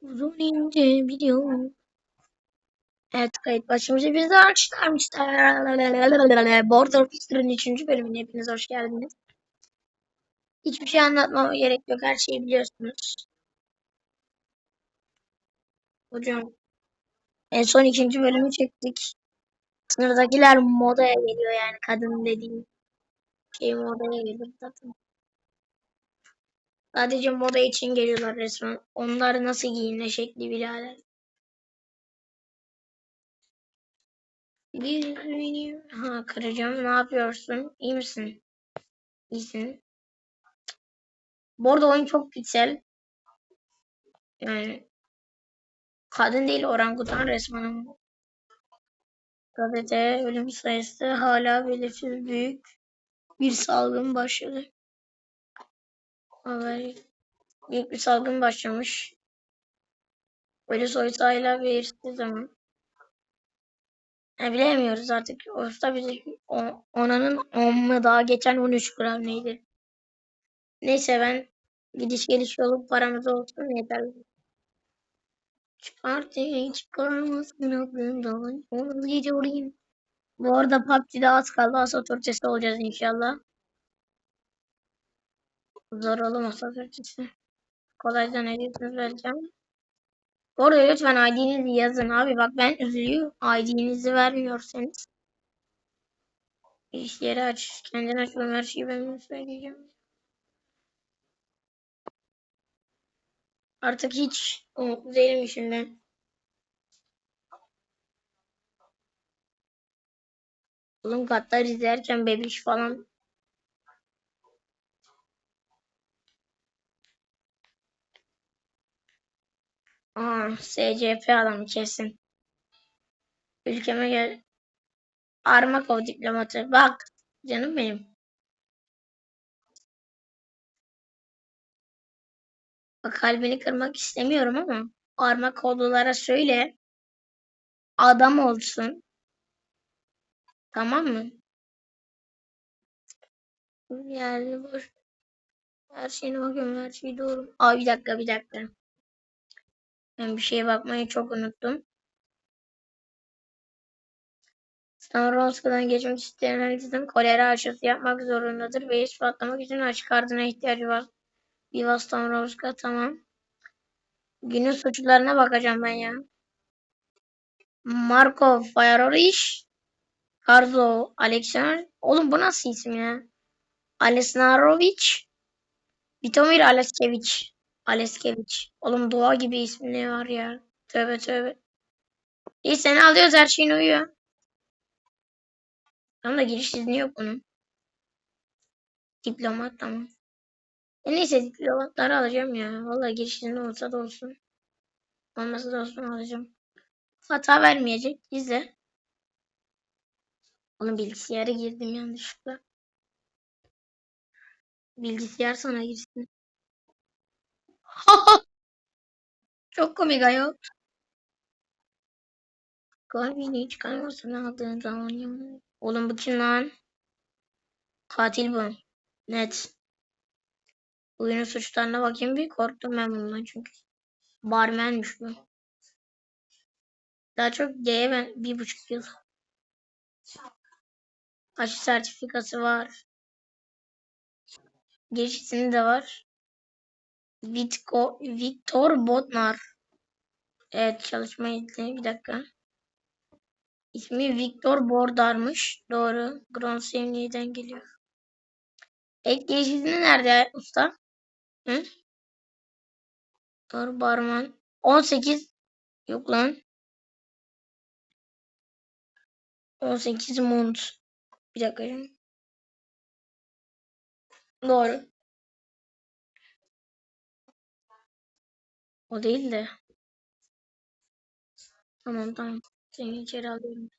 Uzun ince bir yol. Evet kayıt başlamış. Hepinize arkadaşlar. Border Fister'ın 3. bölümüne hepiniz hoş geldiniz. Hiçbir şey anlatmama gerek yok. Her şeyi biliyorsunuz. Hocam en son ikinci bölümü çektik. Sınırdakiler modaya geliyor yani kadın dediğim şey modaya gelir zaten. Sadece moda için geliyorlar resmen. Onlar nasıl giyinme şekli birader. Bir ha kıracağım. Ne yapıyorsun? İyi misin? İyisin. Bu arada oyun çok piksel. Yani kadın değil orangutan resmen. Gazete ölüm sayısı hala belirsiz büyük bir salgın başladı. Haber büyük bir salgın başlamış. Sayısı hala belirsiz ama. Yani bilemiyoruz artık. Oysa bize onanın 10 mu daha geçen 13 gram neydi? Neyse ben gidiş geliş yolu paramız olsun yeter. Çıkartın çıkarmasın aklımdan. Onu gece vurayım. Bu arada PUBG'de az kaldı. As otoritesi olacağız inşallah. Zor as otoritesi. Kolaydan ediyorsunuz vereceğim. Bu arada lütfen ID'nizi yazın abi. Bak ben üzülüyorum. ID'nizi vermiyorsanız. İş yeri aç. Kendin açmam her şeyi ben söyleyeceğim. Artık hiç umutlu değilim işimden. Oğlum katlar izlerken bebiş falan. Aa, SCP adamı kesin. Ülkeme gel. Armakov diplomatı. Bak canım benim. Bak kalbini kırmak istemiyorum ama Armakovlulara söyle. Adam olsun. Tamam mı? Yani boş. Her şeyine bakıyorum. Her şey doğru. Aa bir dakika bir dakika. Ben bir şeye bakmayı çok unuttum. Stavrovska'dan geçmek isteyen herkesin kolera aşısı yapmak zorundadır ve ispatlamak için açık ardına ihtiyacı var. Viva Stavrovska tamam. Günün suçlularına bakacağım ben ya. Markov Fayaroriş. Karzo Alexander. Oğlum bu nasıl isim ya? Alesnarovic. Vitomir Aleskevich. Aleskevich. Oğlum doğa gibi ismi var ya. Tövbe tövbe. İyi seni alıyoruz her şeyin uyuyor. Tam da giriş izni yok bunun. Diplomat tamam. E neyse diplomatları alacağım ya. Vallahi giriş izni olsa da olsun. Olmasa da olsun alacağım. Hata vermeyecek. İzle. Onun bilgisayara girdim yanlışlıkla. Bilgisayar sana girsin. Çok komik ayol. Kalbini çıkarmasın aldığın zaman yanıyor. Oğlum bu kim lan? Katil bu. Net. Oyunun suçlarına bakayım bir korktum ben bundan çünkü. Barmenmiş bu. Daha çok G'ye ben bir buçuk yıl. Aşı sertifikası var. Giriş de var. Vitko, Viktor Botnar. Evet çalışma izni. Bir dakika. İsmi Viktor Bordar'mış. Doğru. Gronsevni'den geliyor. Ek giriş izni nerede usta? Hı? Doğru barman. 18 yok lan. 18 mont. Bir dakika. Doğru. O değil de. Tamam tamam. Seni içeri alıyorum.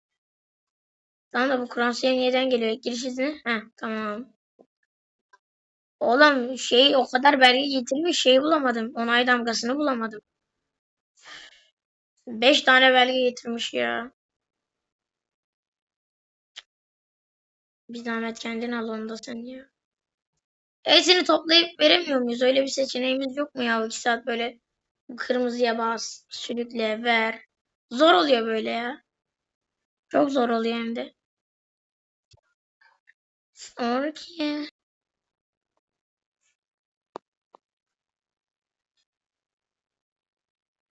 Tamam da bu Kur'an seviyeden geliyor. Giriş izni. Heh tamam. Oğlum şey o kadar belge getirmiş şey bulamadım. Onay damgasını bulamadım. 5 tane belge getirmiş ya. Bir zahmet kendin al onu da sen ya. Hepsini toplayıp veremiyor muyuz? Öyle bir seçeneğimiz yok mu ya? 2 saat böyle Kırmızıya bas. Sürükle. Ver. Zor oluyor böyle ya. Çok zor oluyor hem de. Sonraki.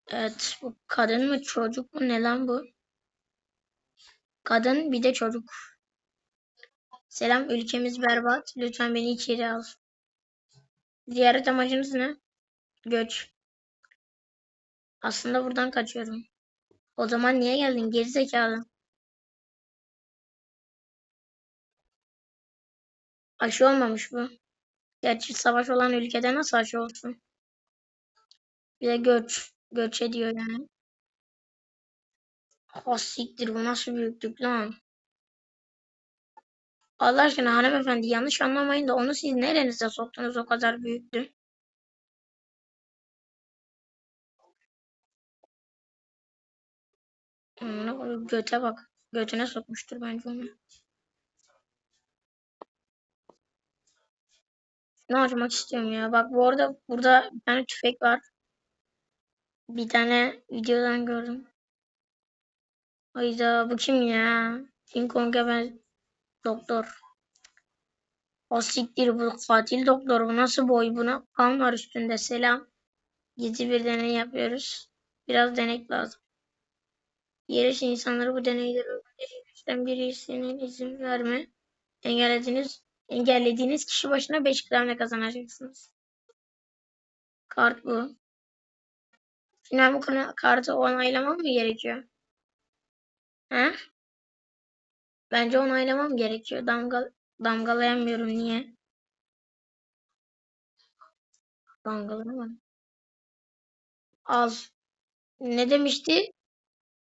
Evet. Bu kadın mı çocuk mu ne lan bu? Kadın bir de çocuk. Selam ülkemiz berbat. Lütfen beni içeri al. Ziyaret amacınız ne? Göç. Aslında buradan kaçıyorum. O zaman niye geldin gerizekalı? Aşı olmamış bu. Gerçi savaş olan ülkede nasıl aşı olsun? Bir de göç. Göç ediyor yani. Ha siktir bu nasıl büyüklük lan? Allah aşkına hanımefendi yanlış anlamayın da onu siz nerenize soktunuz o kadar büyüktü? Koyayım, Göte bak. Götüne sokmuştur bence onu. Ne açmak istiyorum ya. Bak bu arada burada bir tane tüfek var. Bir tane videodan gördüm. Hayda bu kim ya? King Kong'a ben doktor. O siktir bu katil doktor. Bu nasıl boy? Buna kan var üstünde. Selam. Gizli bir deney yapıyoruz. Biraz denek lazım. Yarış insanları bu deneyleri öldürürken birisinin izin verme. Engellediğiniz, engellediğiniz kişi başına 5 gramla kazanacaksınız. Kart bu. Ben bu kartı onaylamam mı gerekiyor? He? Bence onaylamam gerekiyor. Damga, damgalayamıyorum. Niye? Damgalayamam. Al. Ne demişti?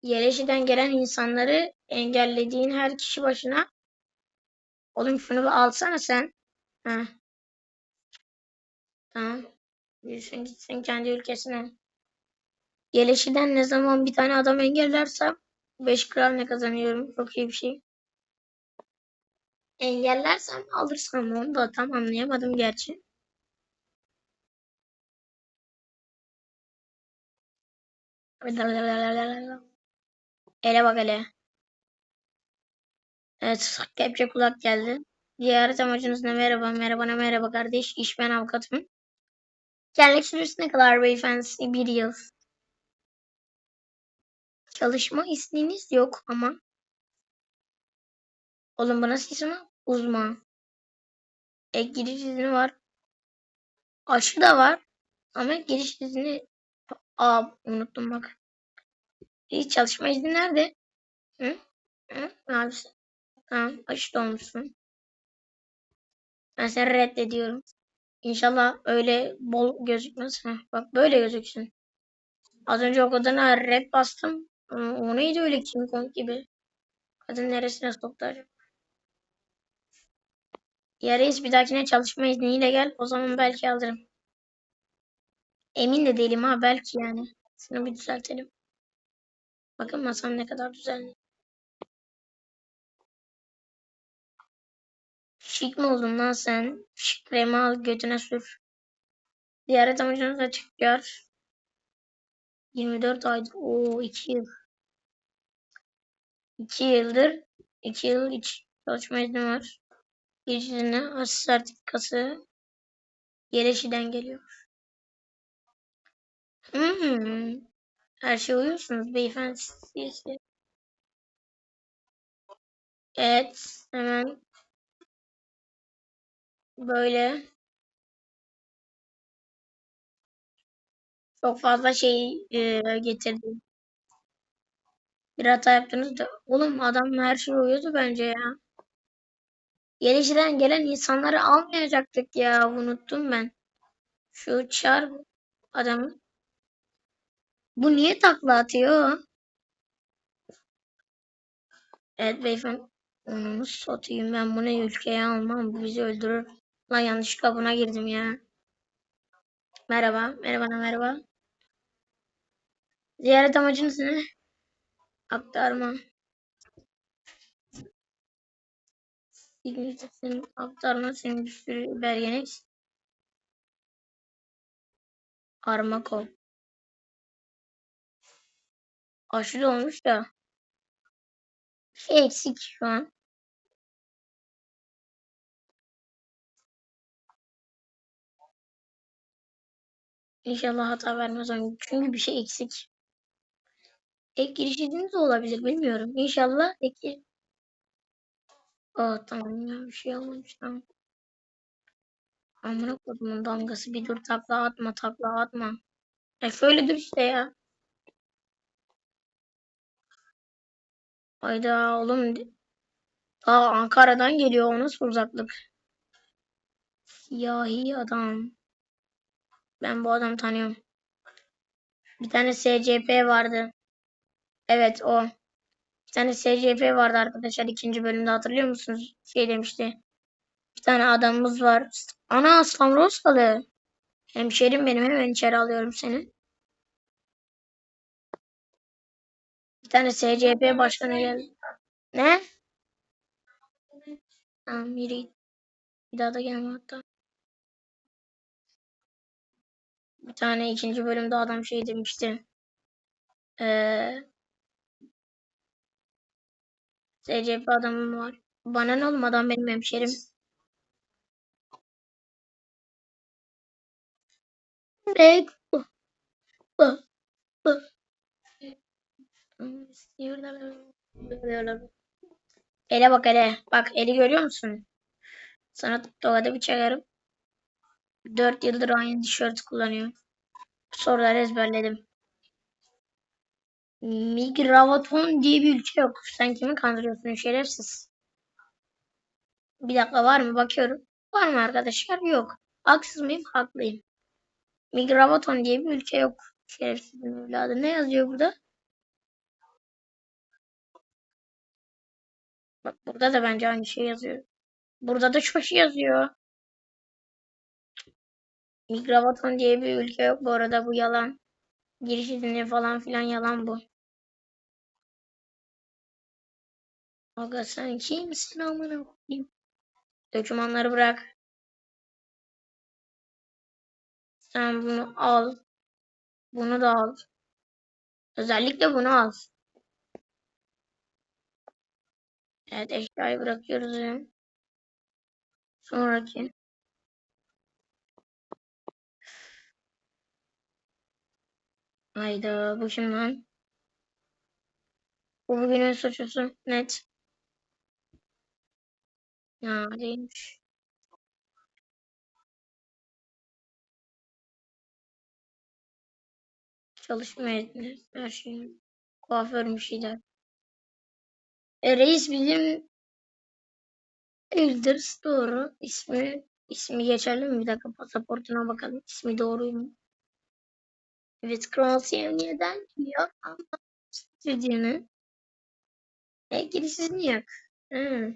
Yeleşiden gelen insanları engellediğin her kişi başına Oğlum şunu bir alsana sen. Heh. Tamam. Yürüsün gitsin kendi ülkesine. Yeleşiden ne zaman bir tane adam engellersem 5 kral ne kazanıyorum. Çok iyi bir şey. Engellersem alırsam onu da tam anlayamadım gerçi. Ele bak ele. Evet, kepçe kulak geldi. Ziyaret amacınız ne? Merhaba, merhaba, merhaba kardeş. İş ben avukatım. Gelmek süresi ne kadar beyefendi? Bir yıl. Çalışma izniniz yok ama. Oğlum bu nasıl isim? Uzman. Ek giriş izni var. Aşı da var. Ama giriş izni... Aa unuttum bak. Hiç çalışma izni nerede? Hı? Hı? Abisi. Tamam aşı da olmuşsun. Ben seni reddediyorum. İnşallah öyle bol gözükmez. Heh, bak böyle gözüksün. Az önce o kadına red bastım. O, o neydi öyle King Kong gibi? Kadın neresine soktu acaba? Ya reis bir dahakine çalışma izniyle gel. O zaman belki alırım. Emin de değilim ha belki yani. Şunu bir düzeltelim. Bakın masam ne kadar düzenli. Şık mı oldun lan sen? Şık kremi al götüne sür. Ziyaret amacınız açıklar. 24 aydır. Oo 2 yıl. 2 yıldır 2 yıl hiç çalışma izni var. İzni aşı sertifikası Yeleşi'den geliyor. Hmm. Her şey uyuyorsunuz beyefendi. Siz- Evet. Hemen böyle çok fazla şey e, getirdim. Bir hata yaptınız da. Oğlum adam her şey uyuyordu bence ya. Gelişiden gelen insanları almayacaktık ya. Unuttum ben. Şu çar adamı. Bu niye takla atıyor? Evet beyefendi. Onu satayım ben bunu ülkeye almam. Bu bizi öldürür. Lan yanlışlıkla buna girdim ya. Merhaba. Merhaba merhaba. Ziyaret amacınız ne? Aktarma. Significasyonun aktarma senin bir sürü belgenek. Arma kod. Aşırı olmuş da. Şey eksik şu an. İnşallah hata vermez oyun. Çünkü bir şey eksik. Ek giriş izni de olabilir bilmiyorum. İnşallah ek Aa tamam ya bir şey olmamış tamam. Amına kodumun damgası bir dur takla atma takla atma. E şöyle dur işte ya. Hayda oğlum. Aa Ankara'dan geliyor o uzaklık? Siyahi adam. Ben bu adamı tanıyorum. Bir tane SCP vardı. Evet o. Bir tane SCP vardı arkadaşlar ikinci bölümde hatırlıyor musunuz? Şey demişti. Bir tane adamımız var. Ana Samrosalı. Hemşerim benim hemen içeri alıyorum seni. Bir tane SCP başkanı geldi. Ne? Tamam yürü. Bir daha da gelme hatta. Bir tane ikinci bölümde adam şey demişti. Ee, SCP adamım var. Bana ne oğlum adam benim hemşerim. Bek. Bu. Bu. Bu. Ele bak ele. Bak eli görüyor musun? Sana TikTok'ta bir çekerim. 4 yıldır aynı tişört kullanıyor. Soruları ezberledim. Migravaton diye bir ülke yok. Sen kimi kandırıyorsun şerefsiz? Bir dakika var mı? Bakıyorum. Var mı arkadaşlar? Yok. Haksız mıyım? Haklıyım. Migravaton diye bir ülke yok. Şerefsizin evladı. Ne yazıyor burada? Bak burada da bence aynı şey yazıyor. Burada da çok şey yazıyor. Migravaton diye bir ülke yok bu arada bu yalan. Giriş izni falan filan yalan bu. Aga sen kimsin amına koyayım? Dokümanları bırak. Sen bunu al. Bunu da al. Özellikle bunu al. Evet eşyayı bırakıyoruz. Sonraki. Hayda bu kim lan? Bu bugünün suçlusu. Net. Ya değilmiş. Çalışma. Her şey. Kuaför bir şeyler. E, reis bizim Elders doğru. İsmi ismi geçerli mi? Bir dakika pasaportuna bakalım. İsmi doğru mu? Evet Kronosya neden diyor ama istediğini. E girişsiz niye yok? Hı.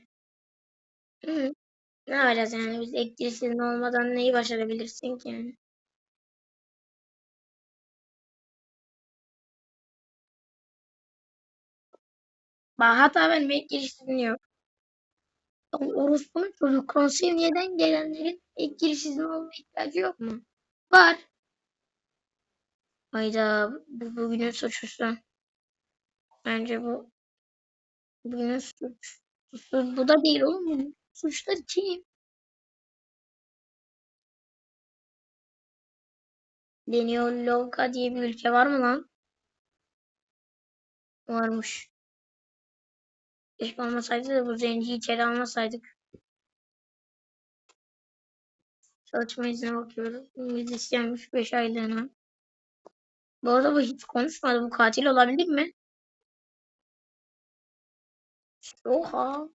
Hı. Ne yapacağız yani biz ek girişsiz olmadan neyi başarabilirsin ki yani? Bak hatta benim ek girişsizim yok. Orospu'nun çocuğu konseviyeden gelenlerin ek girişsizin olma ihtiyacı yok mu? Var. Hayda bu bugünün suçlusu. Bence bu bugünün suç. suçlusu bu da değil oğlum. Suçlar kim? Deniyorlovka diye bir ülke var mı lan? Varmış. Keşke olmasaydı da bu zenciyi içeri almasaydık. Çalışma iznine bakıyoruz. Müzisyenmiş 5 aylığına. Bu arada bu hiç konuşmadı. Bu katil olabilir mi? Oha.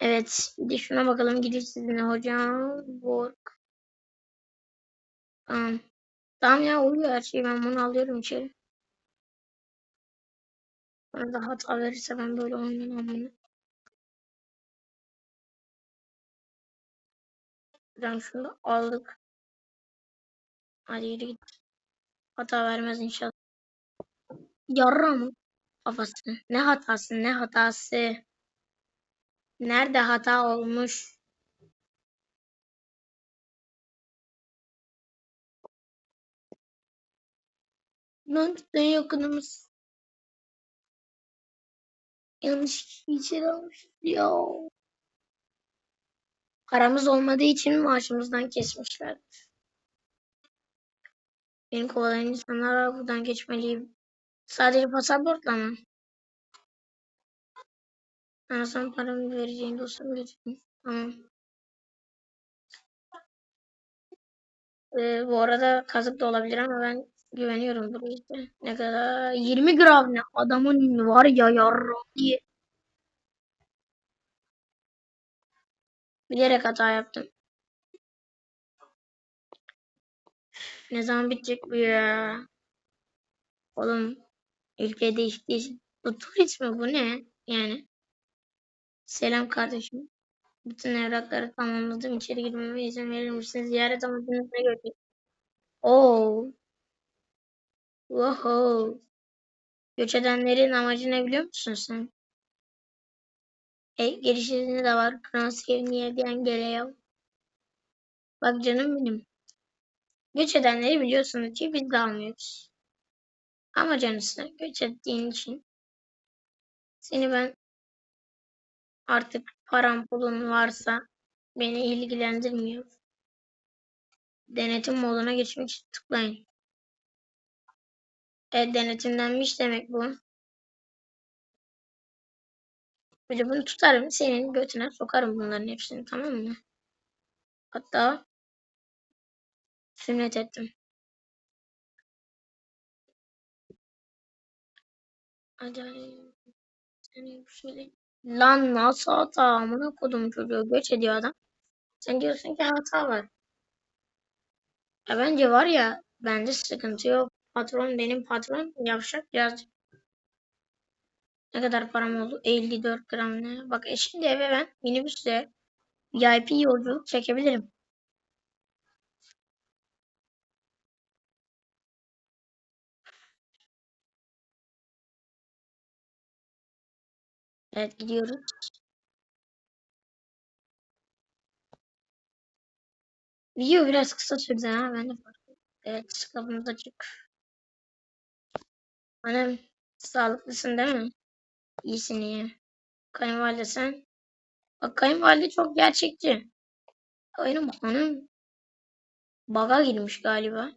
Evet. Bir şuna bakalım. Gidiş sizinle hocam. Work. Tamam. Tamam ya oluyor her şey. Ben bunu alıyorum içeri. Bana da hata verirse ben böyle oynamam bunu. Ben şunu da aldık. Hadi yürü git. Hata vermez inşallah. Yarra mı? Kafası. Ne hatası ne hatası. Nerede hata olmuş? Lan yakınımız. Yanlış içeri almışız ya. Paramız olmadığı için maaşımızdan kesmişler. Benim kovalayan insanlar var buradan geçmeliyim. Sadece pasaportla mı? Anasam paramı vereceğini dostum lütfen. Tamam. Ee, bu arada kazık da olabilir ama ben güveniyorum buraya işte. Ne kadar? 20 gram ne? Adamın var ya yarram diye. Bilerek hata yaptım. Ne zaman bitecek bu ya? Oğlum ülke değiştiği için. Bu turist mi bu ne? Yani. Selam kardeşim. Bütün evrakları tamamladım. İçeri girmeme izin verir misiniz? Ziyaret amacınız ne görecek? Oo. Wow. Göç edenlerin amacı ne biliyor musun sen? E, giriş izni de var. Transferniye'den geliyor. Bak canım benim. Göç edenleri biliyorsunuz ki biz de almıyoruz. Ama canısı göç ettiğin için seni ben artık param pulun varsa beni ilgilendirmiyor. Denetim moduna geçmek için tıklayın. E, denetimlenmiş demek bu. Bir de bunu tutarım senin götüne sokarım bunların hepsini tamam mı? Hatta sünnet ettim. Bir şey Lan nasıl hata amına kodum çocuğu göç ediyor adam. Sen diyorsun ki hata var. Ya bence var ya bende sıkıntı yok. Patron benim patron yavşak biraz. Ne kadar param oldu? 54 gram ne? Bak e şimdi eve ben minibüsle VIP yolculuk çekebilirim. Evet gidiyoruz. Video biraz kısa sürdü ha ben de farkındayım. Evet kapımız açık. Annem sağlıklısın değil mi? İyisin iyi. Kayınvalide sen? Bak kayınvalide çok gerçekçi. Benim hanım baga girmiş galiba.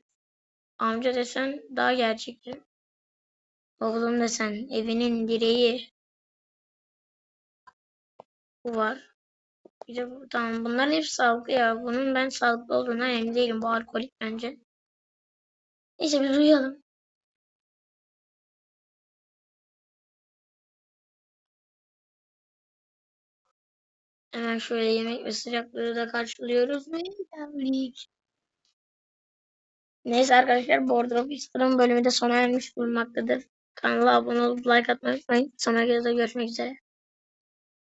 Amca desen daha gerçekçi. Oğlum desen evinin direği. Bu var. Bir de bu, tamam bunların hepsi sağlıklı ya. Bunun ben sağlıklı olduğuna emin değilim. Bu alkolik bence. Neyse biz uyuyalım. Hemen şöyle yemek ve sıcaklığı da karşılıyoruz ve geldik. Neyse arkadaşlar Boardrobe Whisper'ın bölümü de sona ermiş bulunmaktadır. Kanala abone olup like atmayı unutmayın. Sonraki videoda görüşmek üzere.